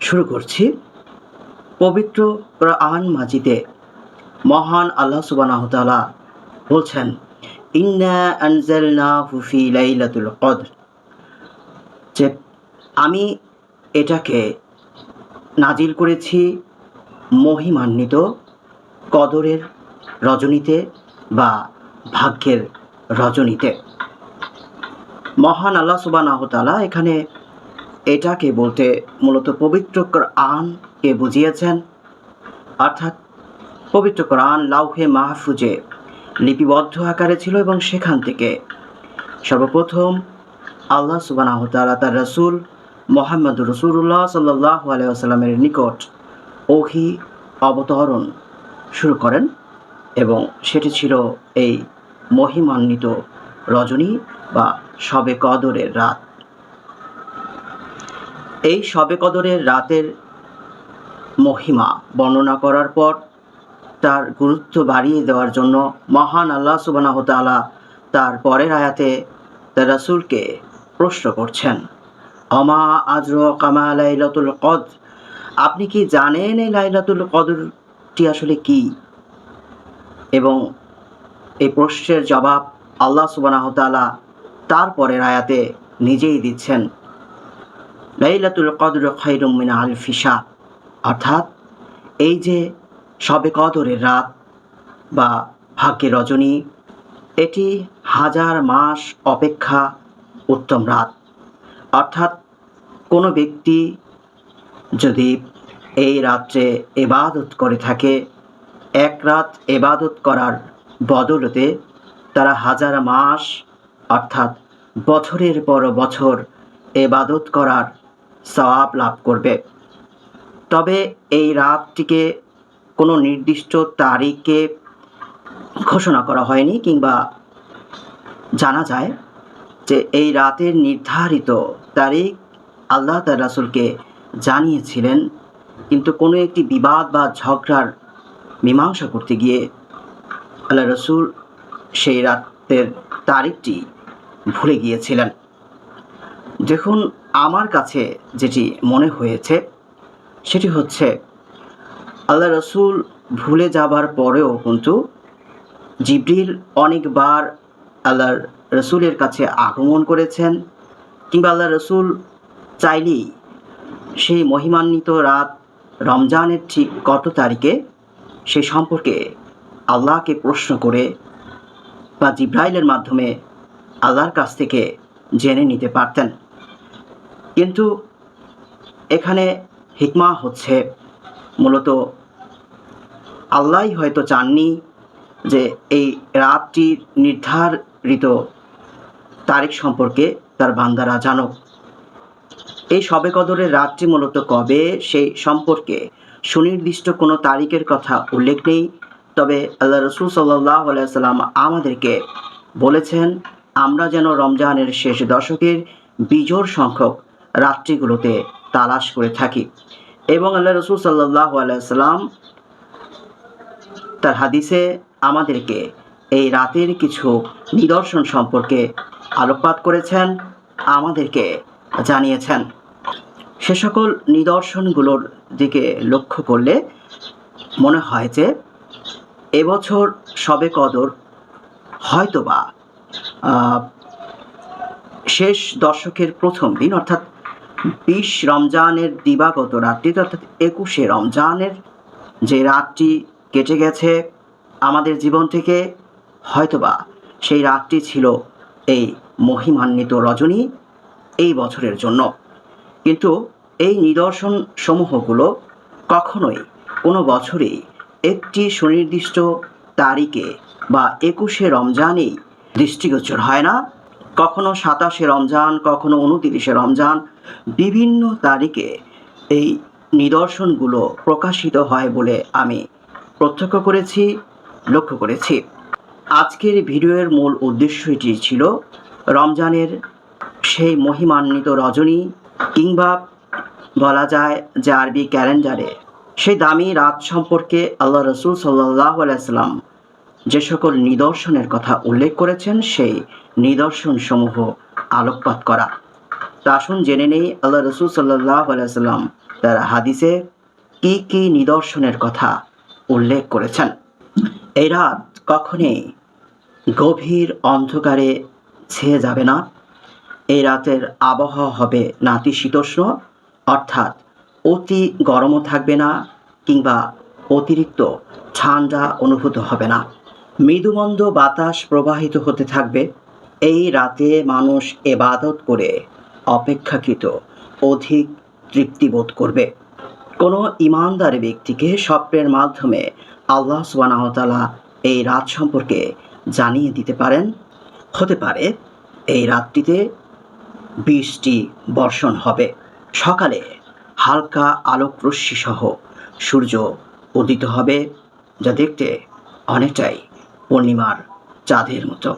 শুরু করছি। পবিত্র কোরআন মাজিদে মহান আল্লাহ সুবহানাহু ওয়া তাআলা বলছেন, ইন্না আনজালনাহু ফি লাইলাতুল কদর। যে আমি এটাকে নাজিল করেছি মহিমান্বিত কদরের রজনীতে বা ভাগ্যের রজনীতে। মহান আল্লাহ সুবহানাহু ওয়া এখানে এটাকে বলতে মূলত পবিত্র কোরআনকে বুঝিয়েছেন, অর্থাৎ পবিত্র কোরআন লাউহে মাহফুজে লিপিবদ্ধ আকারে ছিল এবং সেখান থেকে সর্বপ্রথম আল্লাহ সুবানাহ তাআলা তার রসুল মোহাম্মদ রসুল্লাহ সাল্লাহ আলাইসাল্লামের নিকট ওহি অবতরণ শুরু করেন এবং সেটি ছিল এই মহিমান্বিত রজনী বা শবে কদরের রাত। এই শবে কদরের রাতের মহিমা বর্ণনা করার পর তার গুরুত্ব বাড়িয়ে দেওয়ার জন্য মহান আল্লাহ সুবানাহ তাআলা তার পরের আয়াতে তার রাসূলকে প্রশ্ন করছেন, অমা আজর কামা লাইলাতুল কদ আপনি কি জানেন এই লাইলাতুল কদরটি আসলে কি? এবং এই প্রশ্নের জবাব আল্লাহ সুবানাহ তাআলা তার পরের আয়াতে নিজেই দিচ্ছেন। লাইলাতুল কদর খৈরুম মিন আল ফিসা অর্থাৎ এই যে সবে কদরের রাত বা ভাগ্যে রজনী, এটি হাজার মাস অপেক্ষা উত্তম রাত। অর্থাৎ কোনো ব্যক্তি যদি এই রাত্রে এবাদত করে থাকে, এক রাত এবাদত করার বদলতে তারা হাজার মাস, অর্থাৎ বছরের পর বছর এবাদত করার সওয়াব লাভ করবে। তবে এই রাতটিকে কোনো নির্দিষ্ট তারিখে ঘোষণা করা হয়নি কিংবা জানা যায় যে এই রাতের নির্ধারিত তারিখ আল্লাহ তার রাসুলকে জানিয়েছিলেন। কিন্তু কোনো একটি বিবাদ বা ঝগড়ার মীমাংসা করতে গিয়ে আল্লাহ রসুল সেই রাতের তারিখটি ভুলে গিয়েছিলেন। দেখুন আমার কাছে যেটি মনে হয়েছে, সেটি হচ্ছে, আল্লাহ রসুল ভুলে যাবার পরেও কিন্তু জিব্রিল অনেকবার আল্লাহ রসুলের কাছে আগমন করেছেন কিংবা আল্লাহ রসুল চাইলেই সেই মহিমান্বিত রাত রমজানের ঠিক কত তারিখে সে সম্পর্কে আল্লাহকে প্রশ্ন করে বা জিব্রাইলের মাধ্যমে আল্লাহর কাছ থেকে জেনে নিতে পারতেন। কিন্তু এখানে হিকমা হচ্ছে মূলত আল্লাহই হয়তো চাননি যে এই রাতটি নির্ধারিত তারিখ সম্পর্কে তার বান্দারা জানুক। এই সবে কদরের রাতটি মূলত কবে সেই সম্পর্কে সুনির্দিষ্ট কোনো তারিখের কথা উল্লেখ নেই। তবে আল্লাহ রসুল সাল্লাহ আলাইসাল্লাম আমাদেরকে বলেছেন, আমরা যেন রমজানের শেষ দশকের বিজোড় সংখ্যক রাত্রিগুলোতে তালাশ করে থাকি। এবং আল্লাহ রসুল সাল্লাহ আলাইসাল্লাম তার হাদিসে আমাদেরকে এই রাতের কিছু নিদর্শন সম্পর্কে আলোকপাত করেছেন, আমাদেরকে জানিয়েছেন। সে সকল নিদর্শনগুলোর দিকে লক্ষ্য করলে মনে হয় যে এবছর সবে কদর হয়তোবা শেষ দশকের প্রথম দিন, অর্থাৎ বিশ রমজানের দিবাগত রাতটি অর্থাৎ একুশে রমজানের যে রাতটি কেটে গেছে আমাদের জীবন থেকে, হয়তোবা সেই রাতটি ছিল এই মহিমান্বিত রজনী এই বছরের জন্য। কিন্তু এই নিদর্শন সমূহগুলো কখনোই কোনো বছরেই একটি সুনির্দিষ্ট তারিখে বা একুশে রমজানেই দৃষ্টিগোচর হয় না। কখনো সাতাশে রমজান, কখনো উনতিরিশে রমজান, বিভিন্ন তারিখে এই নিদর্শনগুলো প্রকাশিত হয় বলে আমি প্রত্যক্ষ করেছি, লক্ষ্য করেছি। আজকের ভিডিওর মূল উদ্দেশ্যটি ছিল রমজানের সেই মহিমান্বিত রজনী কিংবা বলা যায় যে আরবি ক্যালেন্ডারে সেই দামি রাত সম্পর্কে আল্লাহ রসুল সাল্লাহ আলাইসাল্লাম যে সকল নিদর্শনের কথা উল্লেখ করেছেন, সেই নিদর্শন সমূহ আলোকপাত করা। তা আসুন জেনে নেই আল্লাহ রসুল সাল্লাহ আলাইসাল্লাম তার হাদিসে কি কি নিদর্শনের কথা উল্লেখ করেছেন। এই রাত কখনই গভীর অন্ধকারে ছেয়ে যাবে না। এই রাতের আবহাওয়া হবে নাতিশীতোষ্ণ অর্থাৎ অতি গরমও থাকবে না কিংবা অতিরিক্ত ঠান্ডা অনুভূত হবে না। মৃদুমন্দ বাতাস প্রবাহিত হতে থাকবে। এই রাতে মানুষ এবাদত করে অপেক্ষাকৃত অধিক তৃপ্তিবোধ করবে। কোনো ইমানদার ব্যক্তিকে স্বপ্নের মাধ্যমে আল্লাহ সুবানাহতালা এই রাত সম্পর্কে জানিয়ে দিতে পারেন? হতে পারে, এই রাতটিতে বৃষ্টি বর্ষণ হবে। সকালে হালকা আলোক রশ্মি সহ সূর্য উদিত হবে, যা দেখতে অনেকটাই পূর্ণিমার চাঁদের মতো।